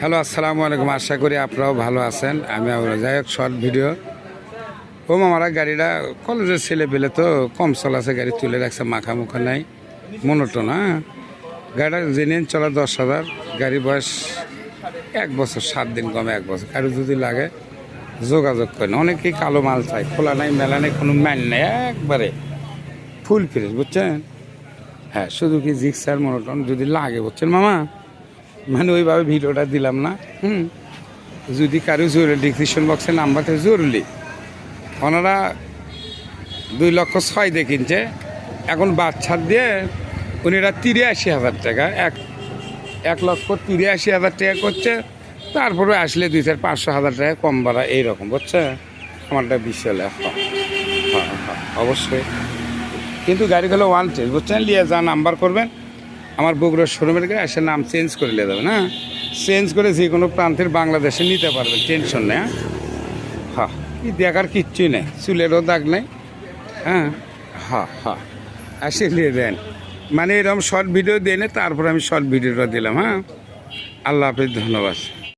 Hello, আসসালামু আলাইকুম। আশা করি আপনারাও ভালো আছেন। আমি যাই হোক শর্ট ভিডিও। ও মামারা গাড়িটা কলেজের ছেলে পেলে তো কম চলাছে গাড়ি তুলে রাখছে, মাখা মুখা নাই মনোটো না গাড়িটা জেনে চলা দশ হাজার, গাড়ি বয়স এক বছর, সাত দিন কমে এক বছর। কারও যদি লাগে, যোগাযোগ করেন। অনেকেই কালো মাল চাই, খোলা নাই, মেলা নেই, কোনো ম্যান নেই, একবারে ফুল ফ্রেশ, বুঝছেন? হ্যাঁ শুধু কি জিক্সার, মনোটন যদি লাগে, বুঝছেন মামা? মানে ওইভাবে ভিডিওটা দিলাম না, হুম? যদি কারও জরুরি ডিসক্রিপশন বক্সে নাম্বার থাকে জরুরি। ওনারা দুই লক্ষ ছয় দিয়ে কিনছে। এখন বাচ্চার দিয়ে উনিরা তিরাশি হাজার টাকা, এক এক লক্ষ তিরাশি হাজার টাকা করছে। তারপরে আসলে দুই চার পাঁচশো হাজার টাকা কম বাড়া এইরকম, বুঝছে? আমারটা বিশাল হ্যাঁ হ্যাঁ অবশ্যই। কিন্তু গাড়িগুলো ওয়ান বুঝছেন? লিয়ে যা নাম্বার করবেন। আমার বগুড়ার শোরুমের গায়ে এসে নাম চেঞ্জ করে নিয়ে যাবেন হ্যাঁ? চেঞ্জ করে যে কোনো প্রান্তের বাংলাদেশে নিতে পারবেন, টেনশন নেই হ্যাঁ? হ্যাঁ কি দেখার কিচ্ছুই নেই, চুলেরও দাগ নেই হ্যাঁ? হ্যাঁ হ্যাঁ আসে নিয়ে দেন মানে এরকম শর্ট ভিডিও দিয়ে তারপর আমি শর্ট ভিডিওটা দিলাম হ্যাঁ? আল্লাহ হাফিজ, ধন্যবাদ।